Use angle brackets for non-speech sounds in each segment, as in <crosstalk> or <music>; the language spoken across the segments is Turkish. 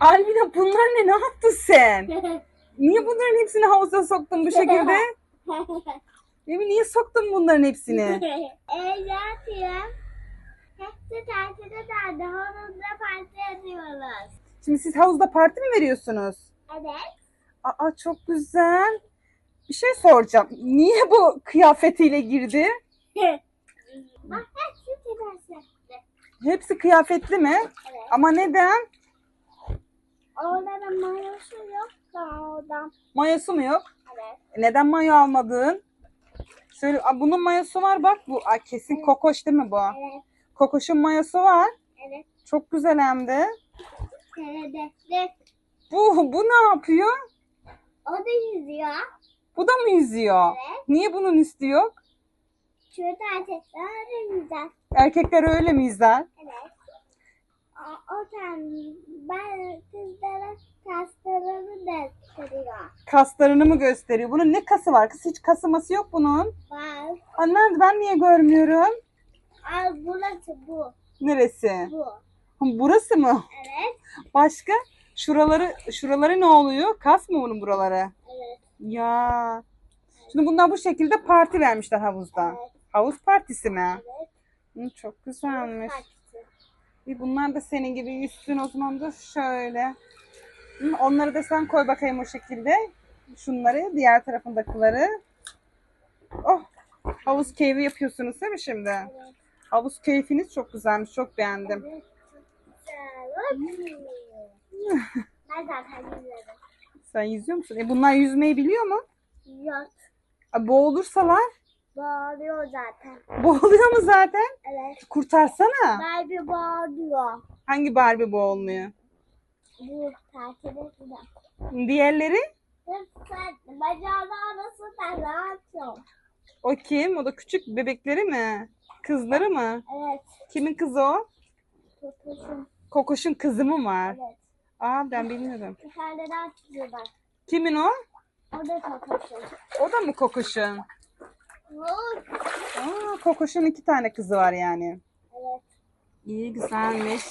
Almina bunlar ne? Ne yaptın sen? <laughs> Niye bunların hepsini havuza soktun bu şekilde? <laughs> Evi niye soktun bunların hepsini? <laughs> Eğlentiyorum. Hepsi tatilde derdi. Havuzda parti ediyoruz. Şimdi siz havuzda parti mi veriyorsunuz? Evet. Aa çok güzel. Bir şey soracağım. Niye bu kıyafetiyle girdi? Bak hepsi tıraşı. Hepsi kıyafetli mi? Evet. Ama neden? Da mayosu yok da oradan. Mayosu mu yok? Evet. Neden mayo almadın? Söyle, Aa, bunun mayosu var bak bu. Aa, kesin kokoş değil mi bu? Evet. Kokoşun mayosu var. Evet. Çok güzel hem de. Bu, bu ne yapıyor? O da yüzüyor. Bu da mı yüzüyor? Evet. Niye bunun üstü yok? Şu erkekler de yüzer. Erkekler öyle mi yüzer? Evet. O, o sen ben kızlara kaslarını da kırıyor. Kaslarını mı gösteriyor? Bunun ne kası var? Kız hiç kasıması yok bunun. Aa, nerede? Ben niye görmüyorum? Al burası bu. Neresi? Bu. Burası mı? Evet. Başka? Şuraları, şuraları ne oluyor? Kas mı bunun buraları? Evet. Ya. Şimdi bunlar bu şekilde parti vermişler havuzda. Evet. Havuz partisi mi? Evet. Hı, çok güzelmiş. Partisi. Bir bunlar da senin gibi yüzsün o zaman da şöyle. Onları da sen koy bakayım o şekilde. Şunları, diğer tarafındakileri. Oh, havuz keyfi yapıyorsunuz değil mi şimdi? Evet. Havuz keyfiniz çok güzelmiş, çok beğendim. Evet. Ben zaten. Sen yüzüyor musun? E bunlar yüzmeyi biliyor mu? Yok. E, boğulursalar? Bağırıyor zaten. Boğuluyor mu zaten? Evet. Kurtarsana. Barbie bağırıyor. Hangi Barbie boğulmuyor? Diğerleri? Bacağını arasın da rahatım. O kim? O da küçük bebekleri mi? Kızları mı? Evet. Kimin kızı o? Tutuşum. Kokoş'un kızı mı var? Evet. Aa ben bilmiyorum. Daha çıkıyor bak. Kimin o? O da tutuşum. O da mı Kokoş'un? Aa Kokoş'un iki tane kızı var yani. Evet. İyi güzelmiş.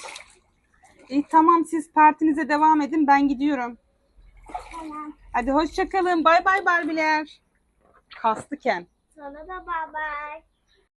İyi tamam siz partinize devam edin ben gidiyorum. Tamam. Hadi hoşçakalın. Bay bay Barbiler. Kastı Ken. Sana da bye bye.